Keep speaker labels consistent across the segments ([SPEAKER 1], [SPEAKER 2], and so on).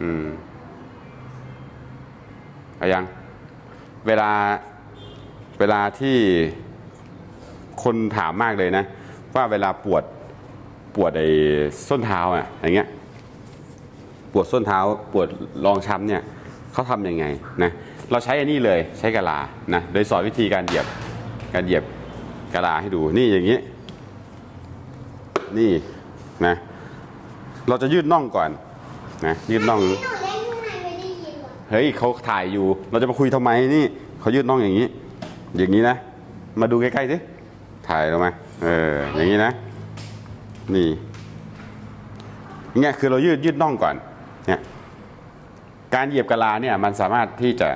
[SPEAKER 1] อืมอายัง เวลา เวลาที่คนถามมากเลยนะ ว่าเวลาปวด ปวดไอ้ส้นเท้าอะ อย่างเงี้ย ปวดส้นเท้า ปวดรองช้ำเนี่ย เขาทำยังไงนะ เราใช้อันนี้เลย ใช้กะลา นะ โดยสอนวิธีการเหยียบ การเหยียบกะลาให้ดู นี่อย่างนี้ นี่นะ เราจะยืดน่องก่อน นะยืดน่อง
[SPEAKER 2] หนูเล่นข้างในไม่ได้ยินหรอ
[SPEAKER 1] เฮ้ยเขาถ่ายอยู่ เราจะมาคุยทำไมนี่เขายืดน่องอย่างนี้ อย่างนี้นะ มาดูใกล้ๆสิถ่ายลงมาเอออย่างนี้นะ นี่เนี่ยคือเรายืดยืดน่องก่อนเนี่ยการเหยียบกะลาเนี่ยมันสามารถที่จะ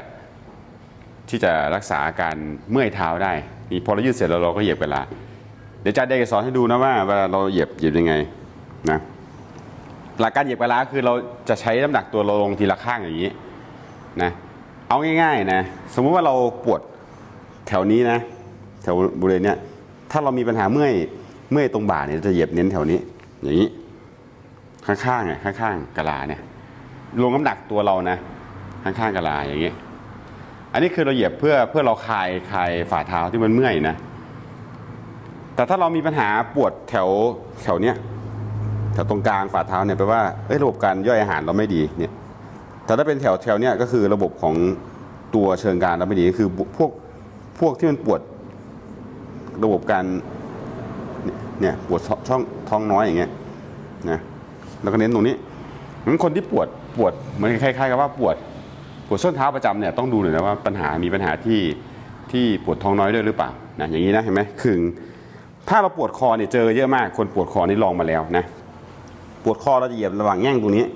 [SPEAKER 1] ที่จะรักษาอาการเมื่อยเท้าได้นี่พอเรายืดเสร็จแล้วเราก็เหยียบกะลาเดี๋ยวอาจารย์เด็กจะสอนให้ดูนะว่าเวลาเราเหยียบเหยียบยังไงนะ หลักการเหยียบกะลาคือเราจะใช้น้ำหนักตัวเราลงทีละข้างอย่างนี้นะเอาง่ายๆนะสมมุติว่าเราปวดแถวนี้นะแถวบริเวณเนี้ยถ้าเรามีปัญหาเมื่อยเมื่อยตรงบ่าเนี่ยจะเหยียบเน้นแถวนี้ อย่างนี้ข้างๆเนี่ยข้างๆกะลาเนี่ยลงน้ำหนักตัวเรานะ ข้างๆกะลาอย่างนี้ อันนี้คือเราเหยียบเพื่อเพื่อเราคลายคลายฝ่าเท้าที่มันเมื่อยนะ แต่ถ้าเรามีปัญหาปวดแถวแถวเนี้ย แถวตรงกลางฝ่าเท้าเนี่ยแปลว่าระบบการย่อยอาหารเราไม่ดีเนี่ยแต่ถ้าเป็นแถวแถวเนี้ยก็คือระบบของตัวเชิงกรานเราไม่ดีก็คือพวกพวกที่มันปวดระบบการเนี่ยปวดช่องท้องน้อยอย่างเงี้ยนะแล้วก็เน้นตรงนี้งั้นคนที่ปวดปวดเหมือนคล้ายๆกับว่าปวดปวดส้นเท้าประจำเนี่ยต้องดูหน่อยนะว่าปัญหามีปัญหาที่ที่ปวดท้องน้อยด้วยหรือเปล่านะอย่างนี้นะเห็นไหมขึงถ้าเราปวดคอเนี่ยเจอเยอะมากคนปวดคอนี่ลองมาแล้วนะ ปวดคอเราจะเหยียบระหว่างแง่งตรงนี้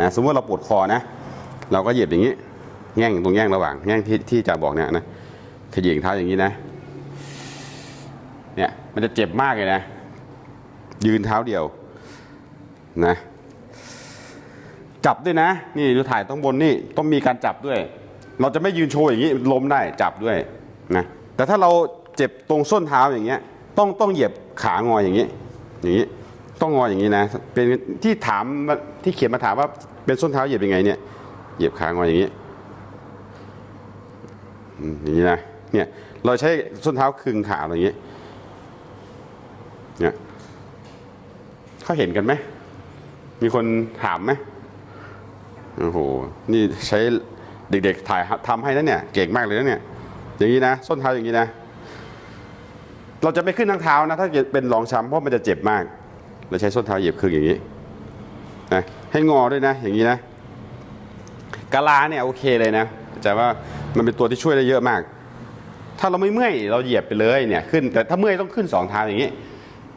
[SPEAKER 1] นะสมมติเราปวดคอนะ เราก็เหยียบอย่างนี้ แง่งตรงแง่งระหว่างแง่งที่ที่จะบอกเนี่ยนะขยีงเท้าอย่างนี้นะเนี่ยมันจะเจ็บมากเลยนะ ยืนเท้าเดียวนะจับด้วยนะ นี่ดูถ่ายต้องบนนี่ต้องมีการจับด้วย เราจะไม่ยืนโชว์อย่างนี้ล้มได้จับด้วยนะแต่ถ้าเราเจ็บตรงส้นเท้าอย่างเงี้ยต้องต้องเหยียบขางออย่างนี้อย่างนี้ ต้องงออย่างนี้นะ เป็นที่ถามที่เขียนมาถามว่าเป็นส้นเท้าเหยียบยังไงเนี่ยเหยียบขางออย่างนี้อย่างนี้นะเนี่ยเราใช้ส้นเท้าคึงขาอย่างนี้เนี่ยเขาเห็นกันไหมมีคนถามไหมโอ้โหนี่ใช้เด็กๆถ่ายทำให้นะเนี่ยเก่งมากเลยนะเนี่ยอย่างนี้นะ ส้นเท้าอย่างนี้นะ เราจะไม่ขึ้นทั้งเท้านะ ถ้าเป็นรองช้ำเพราะมันจะเจ็บมาก เราใช้ส้นเท้าเหยียบครึ่งอย่างนี้นะให้งอด้วยนะ อย่างนี้นะกะลาเนี่ยโอเคเลยนะแต่ว่ามันเป็นตัวที่ช่วยได้เยอะมาก ถ้าเราไม่เมื่อยเราเหยียบไปเลยเนี่ยขึ้นแต่ถ้าเมื่อยต้องขึ้นสองเท้าอย่างนี้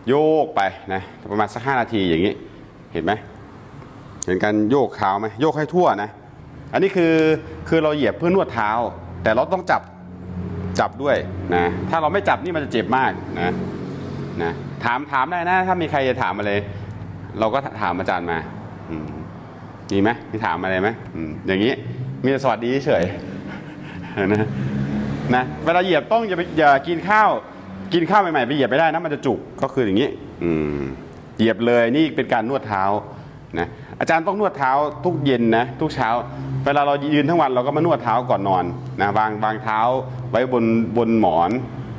[SPEAKER 1] โยกไปนะประมาณสักห้านาทีอย่างนี้เห็นไหมเห็นการโยกเท้าไหมโยกให้ทั่วนะ อันนี้คือคือเราเหยียบเพื่อนวดเท้า แต่เราต้องจับจับด้วยนะถ้าเราไม่จับนี่มันจะเจ็บมากนะนะ ถามถามได้นะ ถ้ามีใครจะถามอะไร เราก็ถามอาจารย์มาอมีไหมมีถามอะไรไหมอย่างนี้มีสวัสดีเฉยนะนะเวลาเหยียบต้องอย่าไปอย่ากินข้าว กินข้าวใหม่ๆไปเหยียบไม่ได้นะมันจะจุกก็คืออย่างนี้ อืมเหยียบเลยนี่เป็นการนวดเท้านะอาจารย์ต้องนวดเท้าทุกเย็นนะทุกเช้า เวลาเรายืนทั้งวันเราก็มานวดเท้าก่อนนอนนะวางวางเท้าไว้บนบนหมอน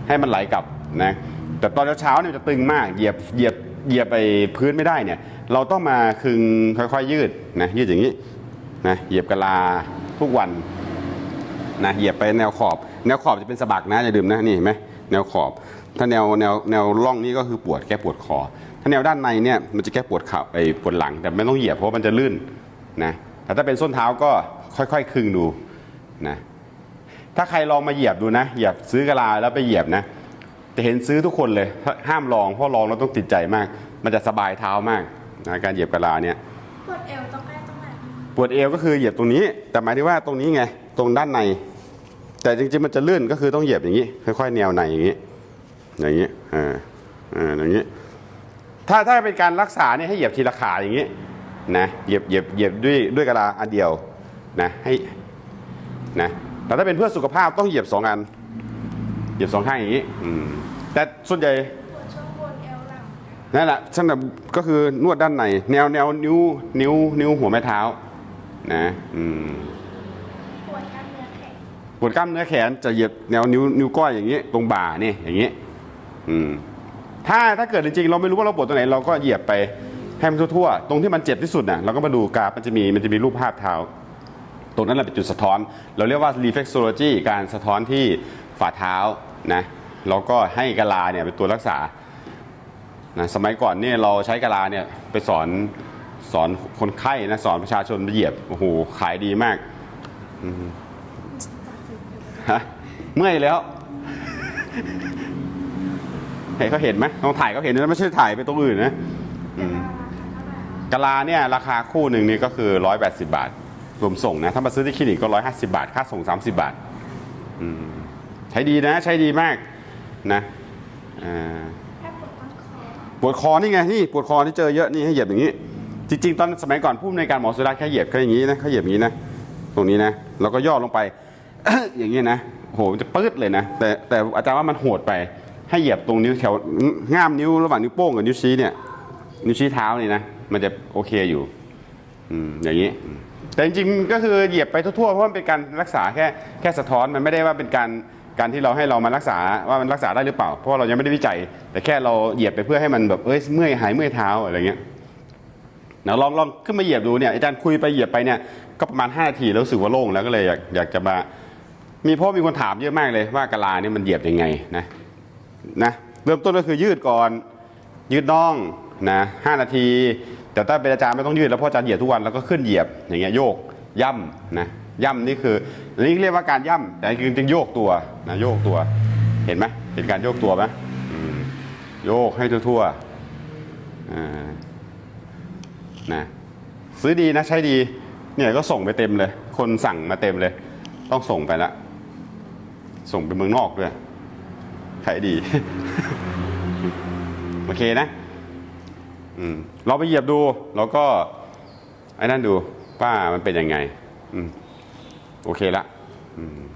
[SPEAKER 1] ให้มันไหลกลับนะ แต่ตอนเช้าเนี่ยจะตึงมากเหยียบเหยียบเหยียบไปพื้นไม่ได้เนี่ย เราต้องมาคึงค่อยๆยืดนะยืดอย่างนี้นะเหยียบกะลาทุกวันนะเหยียบไปแนวขอบ แนวขอบจะเป็นสะบักนะอย่าลืมนะนี่เห็นไหมแนวขอบ ถ้าแนวแนวแนวร่องนี้ก็คือปวดแก้ปวดคอ ถ้าแนวด้านในเนี่ยมันจะแก้ปวดขาไอ้ปวดหลัง แต่ไม่ต้องเหยียบเพราะมันจะลื่นนะแต่ถ้าเป็นส้นเท้าก็ค่อยๆคึงดูนะถ้าใครลองมาเหยียบดูนะเหยียบซื้อกะลาแล้วไปเหยียบนะ จะเห็นซื้อทุกคนเลยห้ามลองเพราะลองแล้วต้องติดใจมาก มันจะสบายเท้ามากนะการเหยียบกะลาเนี่ย
[SPEAKER 2] ปวดเอวต้องแก้ตรงไหน
[SPEAKER 1] ปวดเอวก็คือเหยียบตรงนี้ แต่หมายถึงว่าตรงนี้ไงตรงด้านใน แต่จริงๆมันจะลื่นก็คือต้องเหยียบอย่างนี้ ค่อยๆแนวในอย่างนี้ อย่างนี้อ่าอ่าอย่างนี้ ถ้าถ้าเป็นการรักษาเนี่ยให้เหยียบทีละขาอย่างนี้นะเหยียบเหยียบเหยียบด้วยด้วยกระลาอันเดียวนะให้นะแต่ถ้าเป็นเพื่อสุขภาพต้องเหยียบสองอันเห ยียบสองข้างอย่างนี้อืมแต่ส่วนใหญ่
[SPEAKER 2] ปวดช่วงบนเอวหลัง
[SPEAKER 1] นั่นแหละช่างแบบก็คือนวดด้านในแนวแนวนิ้ว นิ้ว นิ้วหัวแม่เท้า นะอืม
[SPEAKER 2] ปวดกล้ามเนื้อแขน
[SPEAKER 1] ปวดกล้ามเนื้อแขนจะเหยียบแนวนิ้วนิ้วก้อยอย่างนี้ ตรงบ่านี่อย่างนี้ อืม ถ้าถ้าเกิดจริงๆ เราไม่รู้ว่าเราปวดตรงไหน เราก็เหยียบไปให้มันทั่วๆ ตรงที่มันเจ็บที่สุดน่ะเราก็มาดูกราฟมันจะมีมันจะมีรูปภาพเท้า ตรงนั้นแหละเป็นจุดสะท้อน เราเรียกว่า reflexology การสะท้อนที่ฝ่าเท้า นะแล้วก็ให้กะลาเนี่ยเป็นตัวรักษานะสมัยก่อนเนี่ยเราใช้กะลาเนี่ยไปสอนสอนคนไข้นะสอนประชาชนไปเหยียบโอ้โหขายดีมากฮะเมื่อยแล้วให้เขาเห็นไหมต้องถ่ายเขาเห็นนะไม่ใช่ถ่ายไปตรงอื่นนะ
[SPEAKER 2] แต่ละระ
[SPEAKER 1] กะลาเนี่ยราคาคู่หนึ่งนี่ก็คือ 180 บาท รวมส่งนะ ถ้ามาซื้อที่คลินิกก็ 150 บาท ค่าส่ง 30 บาท อืม ใช้ดีนะ ใช้ดีมากนะ
[SPEAKER 2] ปวดคอ
[SPEAKER 1] ปวดคอนี่ไงนี่ปวดคอที่เจอเยอะนี่ให้เหยียบอย่างนี้ จริง ๆ ตอนสมัยก่อนผู้ในการหมอสุรัตน์แค่เหยียบแค่อย่างนี้นะเขาเหยียบอย่างนี้นะตรงนี้นะแล้วก็ย่อลงไปอย่างนี้นะโหมันจะปื๊ดเลยนะ แต่แต่อาจารย์ว่ามันโหดไปให้เหยียบตรงนิ้วแถวง่ามนิ้วระหว่างนิ้วโป้งกับนิ้วชี้เนี่ยนิ้วชี้เท้านี่นะมันจะโอเคอยู่อือย่างนี้ แต่จริงๆก็คือเหยียบไปทั่วๆเพราะมันเป็นการรักษาแค่แค่สะท้อนมันไม่ได้ว่าเป็นการ การที่เราให้เรามารักษาว่ามันรักษาได้หรือเปล่า เพราะเรายังไม่ได้วิจัย แต่แค่เราเหยียบไปเพื่อให้มันแบบเอ้ยเมื่อยหายเมื่อยเท้าอะไรเงี้ยนะลองลองขึ้นมาเหยียบดูเนี่ยอาจารย์คุยไปเหยียบไปเนี่ยก็ประมาณ5นาทีแล้วรู้สึกว่าโล่งแล้วก็เลยอยากอยากจะมามีพราะมีคนถามเยอะมากเลยว่ากะลาเนี่ยมันเหยียบยังไงนะนะเริ่มต้นก็คือยืดก่อนยืดน่องนะห้านาที แต่ถ้าเป็นอาจารย์ไม่ต้องยืดแล้วพราะอาจารย์เหยียบทุกวันแล้วก็ขึ้นเหยียบอย่างเงี้ยโยกย่ำนะ ย่ำนี่คือนนี้เรียกว่าการย่ำแต่จริงๆโยกตัวนะโยกตัว เห็นไหมเห็นการโยกตัวไหมโยกให้ทั่วๆนะซื้อดีนะใช้ดีเนี่ยก็ส่งไปเต็มเลย คนสั่งมาเต็มเลย ต้องส่งไปละส่งไปเมืองนอกด้วยขายดีโอเคนะเราไปเหยียบดู แล้วก็ไอ้นั่นดูว่ามันเป็นยังไง อืม โอเคละอืม